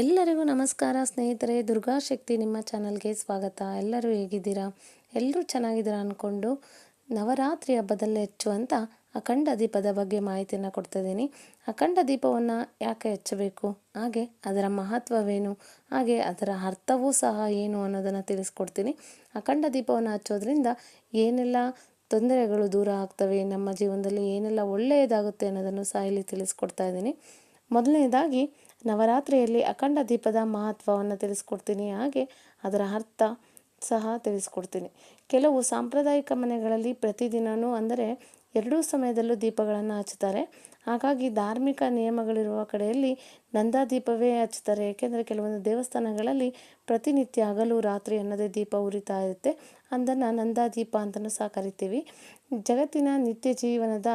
ಎಲ್ಲರಿಗೂ ನಮಸ್ಕಾರ ಸ್ನೇಹಿತರೆ ದುರ್ಗಾಶಕ್ತಿ ನಿಮ್ಮ ಚಾನಲ್ಗೆ ಸ್ವಾಗತ. ಎಲ್ಲರೂ ಹೇಗಿದ್ದೀರಾ? ಎಲ್ಲರೂ ಚೆನ್ನಾಗಿದ್ದೀರಾ ಅಂದ್ಕೊಂಡು ನವರಾತ್ರಿ ಹಬ್ಬದಲ್ಲಿ ಹೆಚ್ಚುವಂಥ ಅಖಂಡ ದೀಪದ ಬಗ್ಗೆ ಮಾಹಿತಿಯನ್ನು ಕೊಡ್ತಾ ಇದ್ದೀನಿ. ಅಖಂಡ ದೀಪವನ್ನು ಯಾಕೆ ಹೆಚ್ಚಬೇಕು? ಹಾಗೆ ಅದರ ಮಹತ್ವವೇನು? ಹಾಗೆ ಅದರ ಅರ್ಥವೂ ಸಹ ಏನು ಅನ್ನೋದನ್ನು ತಿಳಿಸ್ಕೊಡ್ತೀನಿ. ಅಖಂಡ ದೀಪವನ್ನು ಹಚ್ಚೋದ್ರಿಂದ ಏನೆಲ್ಲ ತೊಂದರೆಗಳು ದೂರ ಆಗ್ತವೆ, ನಮ್ಮ ಜೀವನದಲ್ಲಿ ಏನೆಲ್ಲ ಒಳ್ಳೆಯದಾಗುತ್ತೆ ಅನ್ನೋದನ್ನು ಸಹ ಇಲ್ಲಿ ತಿಳಿಸ್ಕೊಡ್ತಾ ಇದ್ದೀನಿ. ಮೊದಲನೇದಾಗಿ ನವರಾತ್ರಿಯಲ್ಲಿ ಅಖಂಡ ದೀಪದ ಮಹತ್ವವನ್ನು ತಿಳಿಸ್ಕೊಡ್ತೀನಿ. ಹಾಗೆ ಅದರ ಅರ್ಥ ಸಹ ತಿಳಿಸ್ಕೊಡ್ತೀನಿ. ಕೆಲವು ಸಾಂಪ್ರದಾಯಿಕ ಮನೆಗಳಲ್ಲಿ ಪ್ರತಿದಿನವೂ ಅಂದರೆ ಎರಡೂ ಸಮಯದಲ್ಲೂ ದೀಪಗಳನ್ನು ಹಚ್ಚುತ್ತಾರೆ. ಹಾಗಾಗಿ ಧಾರ್ಮಿಕ ನಿಯಮಗಳಿರುವ ಕಡೆಯಲ್ಲಿ ನಂದಾ ದೀಪವೇ ಹಚ್ಚುತ್ತಾರೆ. ಏಕೆಂದರೆ ಕೆಲವೊಂದು ದೇವಸ್ಥಾನಗಳಲ್ಲಿ ಪ್ರತಿನಿತ್ಯ ಹಗಲು ರಾತ್ರಿ ಅನ್ನೋದೇ ದೀಪ ಉರಿತಾ ಇರುತ್ತೆ. ಅದನ್ನು ನಂದಾ ದೀಪ ಅಂತಲೂ ಸಹ ಕರಿತೀವಿ. ಜಗತ್ತಿನ ನಿತ್ಯ ಜೀವನದ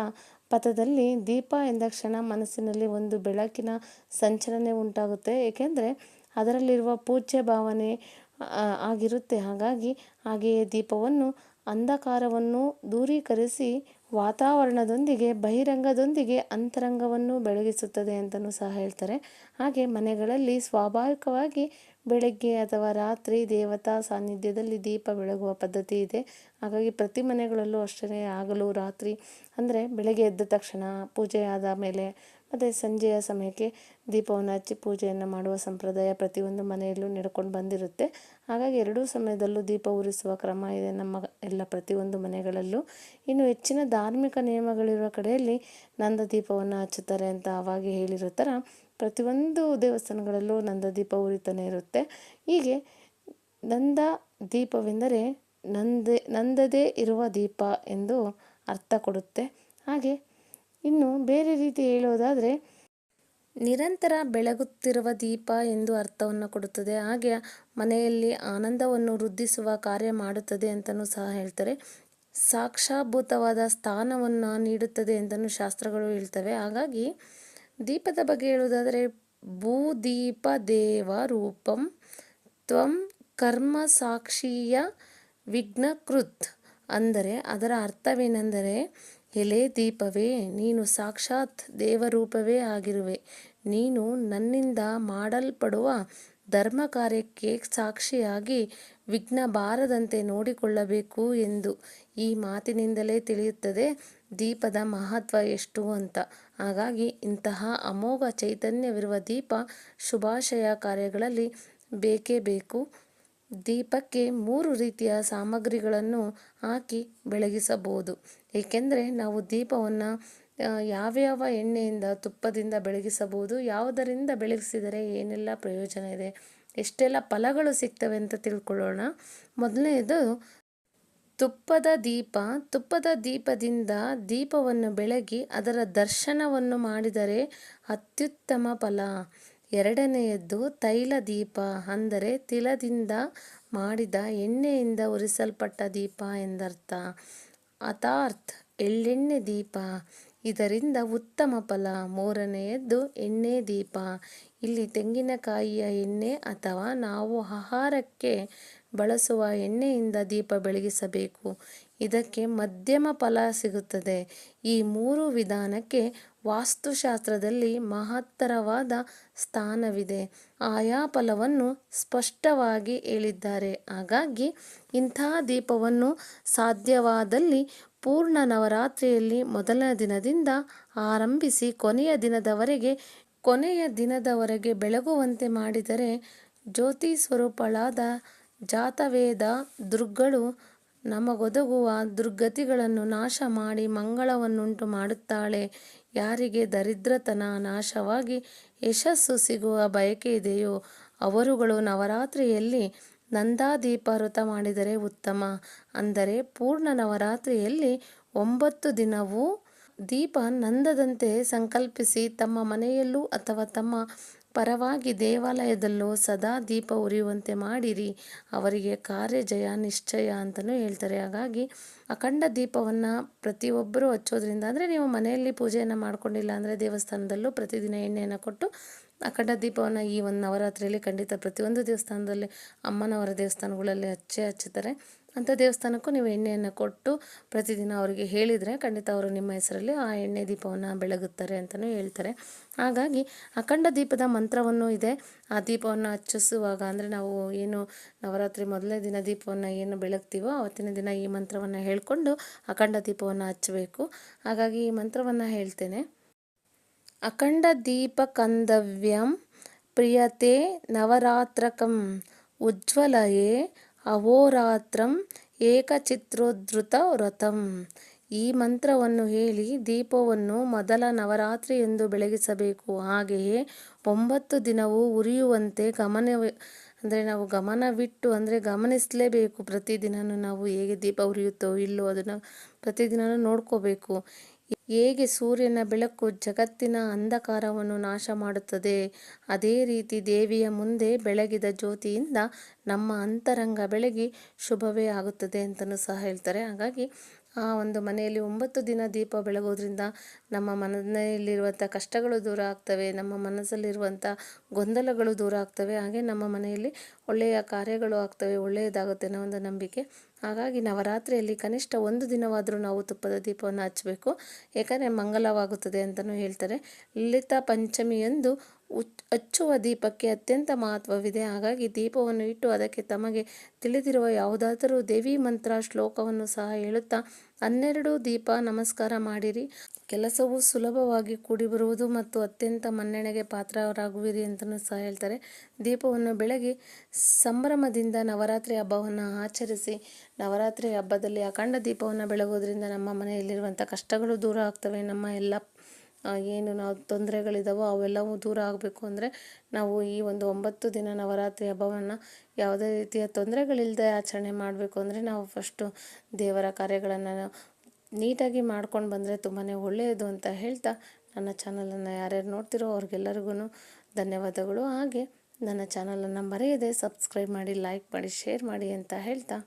ಪಥದಲ್ಲಿ ದೀಪ ಎಂದಾಕ್ಷಣ ಮನಸ್ಸಿನಲ್ಲಿ ಒಂದು ಬೆಳಕಿನ ಸಂಚಲನೆ ಉಂಟಾಗುತ್ತೆ. ಏಕೆಂದರೆ ಅದರಲ್ಲಿರುವ ಪೂಜ್ಯ ಭಾವನೆ ಆಗಿರುತ್ತೆ. ಹಾಗಾಗಿ ಹಾಗೆಯೇ ದೀಪವನ್ನು ಅಂಧಕಾರವನ್ನು ದೂರೀಕರಿಸಿ ವಾತಾವರಣದೊಂದಿಗೆ, ಬಹಿರಂಗದೊಂದಿಗೆ ಅಂತರಂಗವನ್ನು ಬೆಳಗಿಸುತ್ತದೆ ಅಂತಲೂ ಸಹ ಹೇಳ್ತಾರೆ. ಹಾಗೆ ಮನೆಗಳಲ್ಲಿ ಸ್ವಾಭಾವಿಕವಾಗಿ ಬೆಳಗ್ಗೆ ಅಥವಾ ರಾತ್ರಿ ದೇವತಾ ಸಾನ್ನಿಧ್ಯದಲ್ಲಿ ದೀಪ ಬೆಳಗುವ ಪದ್ಧತಿ ಇದೆ. ಹಾಗಾಗಿ ಪ್ರತಿ ಮನೆಗಳಲ್ಲೂ ಅಷ್ಟೇ ಆಗಲು ರಾತ್ರಿ ಅಂದರೆ ಬೆಳಗ್ಗೆ ಎದ್ದ ತಕ್ಷಣ ಪೂಜೆ ಆದ ಮೇಲೆ ಮತ್ತು ಸಂಜೆಯ ಸಮಯಕ್ಕೆ ದೀಪವನ್ನು ಹಚ್ಚಿ ಪೂಜೆಯನ್ನು ಮಾಡುವ ಸಂಪ್ರದಾಯ ಪ್ರತಿಯೊಂದು ಮನೆಯಲ್ಲೂ ನಡ್ಕೊಂಡು ಬಂದಿರುತ್ತೆ. ಹಾಗಾಗಿ ಎರಡೂ ಸಮಯದಲ್ಲೂ ದೀಪ ಉರಿಸುವ ಕ್ರಮ ಇದೆ ನಮ್ಮ ಎಲ್ಲ ಪ್ರತಿಯೊಂದು ಮನೆಗಳಲ್ಲೂ. ಇನ್ನು ಹೆಚ್ಚಿನ ಧಾರ್ಮಿಕ ನಿಯಮಗಳಿರುವ ಕಡೆಯಲ್ಲಿ ನಂದ ದೀಪವನ್ನು ಹಚ್ಚುತ್ತಾರೆ ಅಂತ ಅವಾಗ ಹೇಳಿರೋ ಥರ ಪ್ರತಿಯೊಂದು ದೇವಸ್ಥಾನಗಳಲ್ಲೂ ನಂದ ದೀಪ ಉರಿತಾನೆ ಇರುತ್ತೆ. ಹೀಗೆ ನಂದ ದೀಪವೆಂದರೆ ನಂದೆ, ನಂದದೇ ಇರುವ ದೀಪ ಎಂದು ಅರ್ಥ ಕೊಡುತ್ತೆ. ಹಾಗೆ ಇನ್ನು ಬೇರೆ ರೀತಿ ಹೇಳೋದಾದರೆ ನಿರಂತರ ಬೆಳಗುತ್ತಿರುವ ದೀಪ ಎಂದು ಅರ್ಥವನ್ನು ಕೊಡುತ್ತದೆ. ಹಾಗೆ ಮನೆಯಲ್ಲಿ ಆನಂದವನ್ನು ವೃದ್ಧಿಸುವ ಕಾರ್ಯ ಮಾಡುತ್ತದೆ ಅಂತಲೂ ಸಹ ಹೇಳ್ತಾರೆ. ಸಾಕ್ಷಾಭೂತವಾದ ಸ್ಥಾನವನ್ನು ನೀಡುತ್ತದೆ ಅಂತಲೂ ಶಾಸ್ತ್ರಗಳು ಹೇಳ್ತವೆ. ಹಾಗಾಗಿ ದೀಪದ ಬಗ್ಗೆ ಹೇಳುವುದಾದರೆ ಭೂದೀಪ ದೇವ ರೂಪಂ ತ್ವಂ ಕರ್ಮ ಸಾಕ್ಷೀಯ ವಿಘ್ನಕೃತ್. ಅಂದರೆ ಅದರ ಅರ್ಥವೇನೆಂದರೆ, ಎಲೆ ದೀಪವೇ, ನೀನು ಸಾಕ್ಷಾತ್ ದೇವರೂಪವೇ ಆಗಿರುವೆ. ನೀನು ನನ್ನಿಂದ ಮಾಡಲ್ಪಡುವ ಧರ್ಮ ಕಾರ್ಯಕ್ಕೆ ಸಾಕ್ಷಿಯಾಗಿ ವಿಘ್ನ ಬಾರದಂತೆ ನೋಡಿಕೊಳ್ಳಬೇಕು ಎಂದು ಈ ಮಾತಿನಿಂದಲೇ ತಿಳಿಯುತ್ತದೆ. ದೀಪದ ಮಹತ್ವ ಎಷ್ಟು ಅಂತ. ಹಾಗಾಗಿ ಇಂತಹ ಅಮೋಘ ಚೈತನ್ಯವಿರುವ ದೀಪ ಶುಭಾಶಯ ಕಾರ್ಯಗಳಲ್ಲಿ ಬೇಕೇ ಬೇಕು. ದೀಪಕ್ಕೆ ಮೂರು ರೀತಿಯ ಸಾಮಗ್ರಿಗಳನ್ನು ಹಾಕಿ ಬೆಳಗಿಸಬಹುದು. ಏಕೆಂದರೆ ನಾವು ದೀಪವನ್ನು ಯಾವ್ಯಾವ ಎಣ್ಣೆಯಿಂದ, ತುಪ್ಪದಿಂದ ಬೆಳಗಿಸಬಹುದು, ಯಾವುದರಿಂದ ಬೆಳಗಿಸಿದರೆ ಏನೆಲ್ಲ ಪ್ರಯೋಜನ ಇದೆ, ಎಷ್ಟೆಲ್ಲ ಫಲಗಳು ಸಿಗ್ತವೆ ಅಂತ ತಿಳ್ಕೊಳ್ಳೋಣ. ಮೊದಲನೇದು ತುಪ್ಪದ ದೀಪ, ತುಪ್ಪದ ದೀಪದಿಂದ ದೀಪವನ್ನು ಬೆಳಗಿ ಅದರ ದರ್ಶನವನ್ನು ಮಾಡಿದರೆ ಅತ್ಯುತ್ತಮ ಫಲ. ಎರಡನೆಯದ್ದು ತೈಲ ದೀಪ, ಅಂದರೆ ತಿಲದಿಂದ ಮಾಡಿದ ಎಣ್ಣೆಯಿಂದ ಉರಿಸಲ್ಪಟ್ಟ ದೀಪ ಎಂದರ್ಥ. ಅಥಾರ್ಥ್ ಎಳ್ಳೆಣ್ಣೆ ದೀಪ. ಇದರಿಂದ ಉತ್ತಮ ಫಲ. ಮೂರನೆಯದ್ದು ಎಣ್ಣೆ ದೀಪ. ಇಲ್ಲಿ ತೆಂಗಿನಕಾಯಿಯ ಎಣ್ಣೆ ಅಥವಾ ನಾವು ಆಹಾರಕ್ಕೆ ಬಳಸುವ ಎಣ್ಣೆಯಿಂದ ದೀಪ ಬೆಳಗಿಸಬೇಕು. ಇದಕ್ಕೆ ಮಧ್ಯಮ ಫಲ ಸಿಗುತ್ತದೆ. ಈ ಮೂರು ವಿಧಾನಕ್ಕೆ ವಾಸ್ತುಶಾಸ್ತ್ರದಲ್ಲಿ ಮಹತ್ತರವಾದ ಸ್ಥಾನವಿದೆ. ಆಯಾ ಫಲವನ್ನು ಸ್ಪಷ್ಟವಾಗಿ ಹೇಳಿದ್ದಾರೆ. ಹಾಗಾಗಿ ಇಂಥ ದೀಪವನ್ನು ಸಾಧ್ಯವಾದಲ್ಲಿ ಪೂರ್ಣ ನವರಾತ್ರಿಯಲ್ಲಿ ಮೊದಲ ದಿನದಿಂದ ಆರಂಭಿಸಿ ಕೊನೆಯ ದಿನದವರೆಗೆ ಕೊನೆಯ ದಿನದವರೆಗೆ ಬೆಳಗುವಂತೆ ಮಾಡಿದರೆ ಜ್ಯೋತಿ ಸ್ವರೂಪಳಾದ ಜಾತವೇದ ದುರ್ಗಳು ನಮಗೊದಗುವ ದುರ್ಗತಿಗಳನ್ನು ನಾಶ ಮಾಡಿ ಮಂಗಳವನ್ನುಂಟು ಮಾಡುತ್ತಾಳೆ. ಯಾರಿಗೆ ದರಿದ್ರತನ ನಾಶವಾಗಿ ಯಶಸ್ಸು ಸಿಗುವ ಬಯಕೆ ಇದೆಯೋ, ಅವರುಗಳು ನವರಾತ್ರಿಯಲ್ಲಿ ನಂದಾದೀಪ ವ್ರತ ಮಾಡಿದರೆ ಉತ್ತಮ. ಅಂದರೆ ಪೂರ್ಣ ನವರಾತ್ರಿಯಲ್ಲಿ ಒಂಬತ್ತು ದಿನವೂ ದೀಪ ನಂದದಂತೆ ಸಂಕಲ್ಪಿಸಿ ತಮ್ಮ ಮನೆಯಲ್ಲೂ ಅಥವಾ ತಮ್ಮ ಪರವಾಗಿ ದೇವಾಲಯದಲ್ಲೂ ಸದಾ ದೀಪ ಉರಿಯುವಂತೆ ಮಾಡಿರಿ. ಅವರಿಗೆ ಕಾರ್ಯ ಜಯ ನಿಶ್ಚಯ ಅಂತಲೂ ಹೇಳ್ತಾರೆ. ಹಾಗಾಗಿ ಅಖಂಡ ದೀಪವನ್ನು ಪ್ರತಿಯೊಬ್ಬರೂ ಹಚ್ಚೋದ್ರಿಂದ, ಅಂದರೆ ನೀವು ಮನೆಯಲ್ಲಿ ಪೂಜೆಯನ್ನು ಮಾಡ್ಕೊಂಡಿಲ್ಲ ಅಂದರೆ ದೇವಸ್ಥಾನದಲ್ಲೂ ಪ್ರತಿದಿನ ಎಣ್ಣೆಯನ್ನು ಕೊಟ್ಟು ಅಖಂಡ ದೀಪವನ್ನು ಈ ಒಂದು ನವರಾತ್ರಿಯಲ್ಲಿ ಖಂಡಿತ ಪ್ರತಿಯೊಂದು ದೇವಸ್ಥಾನದಲ್ಲಿ ಅಮ್ಮನವರ ದೇವಸ್ಥಾನಗಳಲ್ಲಿ ಹಚ್ಚೇ ಹಚ್ಚುತ್ತಾರೆ. ಅಂಥ ದೇವಸ್ಥಾನಕ್ಕೂ ನೀವು ಎಣ್ಣೆಯನ್ನು ಕೊಟ್ಟು ಪ್ರತಿದಿನ ಅವರಿಗೆ ಹೇಳಿದರೆ ಖಂಡಿತ ಅವರು ನಿಮ್ಮ ಹೆಸರಲ್ಲಿ ಆ ಎಣ್ಣೆ ದೀಪವನ್ನು ಬೆಳಗುತ್ತಾರೆ ಅಂತಲೂ ಹೇಳ್ತಾರೆ. ಹಾಗಾಗಿ ಅಖಂಡ ದೀಪದ ಮಂತ್ರವನ್ನು ಇದೆ. ಆ ದೀಪವನ್ನು ಹಚ್ಚಿಸುವಾಗ ಅಂದರೆ ನಾವು ಏನು ನವರಾತ್ರಿ ಮೊದಲನೇ ದಿನ ದೀಪವನ್ನು ಏನು ಬೆಳಗ್ತೀವೋ ಅವತ್ತಿನ ದಿನ ಈ ಮಂತ್ರವನ್ನು ಹೇಳಿಕೊಂಡು ಅಖಂಡ ದೀಪವನ್ನು ಹಚ್ಚಬೇಕು. ಹಾಗಾಗಿ ಈ ಮಂತ್ರವನ್ನು ಹೇಳ್ತೇನೆ. ಪ್ರಿಯತೆ ನವರಾತ್ರಕಂ ಉಜ್ವಲಯೇ ಅವೋರಾತ್ರಂ ಏಕಚಿತ್ರೋದ್ಧೃತ ವ್ರತಂ ಈ ಮಂತ್ರವನ್ನು ಹೇಳಿ ದೀಪವನ್ನು ಮೊದಲ ನವರಾತ್ರಿ ಎಂದು ಬೆಳಗಿಸಬೇಕು. ಹಾಗೆಯೇ ಒಂಬತ್ತು ದಿನವೂ ಉರಿಯುವಂತೆ ಗಮನ ಅಂದರೆ ನಾವು ಗಮನವಿಟ್ಟು, ಅಂದರೆ ಗಮನಿಸಲೇಬೇಕು. ಪ್ರತಿದಿನವೂ ನಾವು ಹೇಗೆ ದೀಪ ಉರಿಯುತ್ತೋ ಇಲ್ಲೋ ಅದನ್ನು ಪ್ರತಿದಿನವೂ ನೋಡ್ಕೋಬೇಕು. ಹೇಗೆ ಸೂರ್ಯನ ಬೆಳಕು ಜಗತ್ತಿನ ಅಂಧಕಾರವನ್ನು ನಾಶ ಮಾಡುತ್ತದೆ? ಅದೇ ರೀತಿ ದೇವಿಯ ಮುಂದೆ ಬೆಳಗಿದ ಜ್ಯೋತಿಯಿಂದ ನಮ್ಮ ಅಂತರಂಗ ಬೆಳಗಿ ಶುಭವೇ ಆಗುತ್ತದೆ ಅಂತಲೂ ಸಹ ಹೇಳ್ತಾರೆ. ಹಾಗಾಗಿ ಆ ಒಂದು ಮನೆಯಲ್ಲಿ ಒಂಬತ್ತು ದಿನ ದೀಪ ಬೆಳಗೋದ್ರಿಂದ ನಮ್ಮ ಮನೆಯಲ್ಲಿರುವಂಥ ಕಷ್ಟಗಳು ದೂರ ಆಗ್ತವೆ, ನಮ್ಮ ಮನಸ್ಸಲ್ಲಿರುವಂಥ ಗೊಂದಲಗಳು ದೂರ ಆಗ್ತವೆ, ಹಾಗೆ ನಮ್ಮ ಮನೆಯಲ್ಲಿ ಒಳ್ಳೆಯ ಕಾರ್ಯಗಳು ಆಗ್ತವೆ, ಒಳ್ಳೆಯದಾಗುತ್ತೆ ಅನ್ನೋ ಒಂದು ನಂಬಿಕೆ ಹಾಗಾಗಿ ನವರಾತ್ರಿಯಲ್ಲಿ ಕನಿಷ್ಠ ಒಂದು ದಿನವಾದರೂ ನಾವು ತುಪ್ಪದ ದೀಪವನ್ನು ಹಚ್ಚಬೇಕು. ಏಕೆಂದರೆ ಮಂಗಲವಾಗುತ್ತದೆ ಅಂತಲೂ ಹೇಳ್ತಾರೆ. ಲಲಿತ ಪಂಚಮಿಯಂದು ಹಚ್ಚುವ ದೀಪಕ್ಕೆ ಅತ್ಯಂತ ಮಹತ್ವವಿದೆ. ಹಾಗಾಗಿ ದೀಪವನ್ನು ಇಟ್ಟು ಅದಕ್ಕೆ ತಮಗೆ ತಿಳಿದಿರುವ ಯಾವುದಾದರೂ ದೇವಿ ಮಂತ್ರ ಶ್ಲೋಕವನ್ನು ಸಹ ಹೇಳುತ್ತಾ ಹನ್ನೆರಡು ದೀಪ ನಮಸ್ಕಾರ ಮಾಡಿರಿ. ಕೆಲಸವು ಸುಲಭವಾಗಿ ಕೂಡಿಬರುವುದು ಮತ್ತು ಅತ್ಯಂತ ಮನ್ನಣೆಗೆ ಪಾತ್ರರಾಗುವಿರಿ ಅಂತಲೂ ಸಹ ಹೇಳ್ತಾರೆ. ದೀಪವನ್ನು ಬೆಳಗಿ ಸಂಭ್ರಮದಿಂದ ನವರಾತ್ರಿ ಹಬ್ಬವನ್ನು ಆಚರಿಸಿ. ನವರಾತ್ರಿ ಹಬ್ಬದಲ್ಲಿ ಅಖಂಡ ದೀಪವನ್ನು ಬೆಳಗೋದ್ರಿಂದ ನಮ್ಮ ಮನೆಯಲ್ಲಿರುವಂಥ ಕಷ್ಟಗಳು ದೂರ ಆಗ್ತವೆ. ನಮ್ಮ ಎಲ್ಲ ಏನು ನಾವು ತೊಂದರೆಗಳಿದಾವೋ ಅವೆಲ್ಲವೂ ದೂರ ಆಗಬೇಕು ಅಂದರೆ ನಾವು ಈ ಒಂದು ಒಂಬತ್ತು ದಿನ ನವರಾತ್ರಿ ಹಬ್ಬವನ್ನು ಯಾವುದೇ ರೀತಿಯ ತೊಂದರೆಗಳಿಲ್ಲದೆ ಆಚರಣೆ ಮಾಡಬೇಕು ಅಂದರೆ ನಾವು ಫಸ್ಟು ದೇವರ ಕಾರ್ಯಗಳನ್ನು ನೀಟಾಗಿ ಮಾಡ್ಕೊಂಡು ಬಂದರೆ ತುಂಬಾ ಒಳ್ಳೆಯದು ಅಂತ ಹೇಳ್ತಾ ನನ್ನ ಚಾನಲನ್ನು ಯಾರ್ಯಾರು ನೋಡ್ತಿರೋ ಅವ್ರಿಗೆಲ್ಲರಿಗೂ ಧನ್ಯವಾದಗಳು. ಹಾಗೆ ನನ್ನ ಚಾನಲನ್ನು ಮರೆಯದೆ ಸಬ್ಸ್ಕ್ರೈಬ್ ಮಾಡಿ ಲೈಕ್ ಮಾಡಿ ಶೇರ್ ಮಾಡಿ ಅಂತ ಹೇಳ್ತಾ.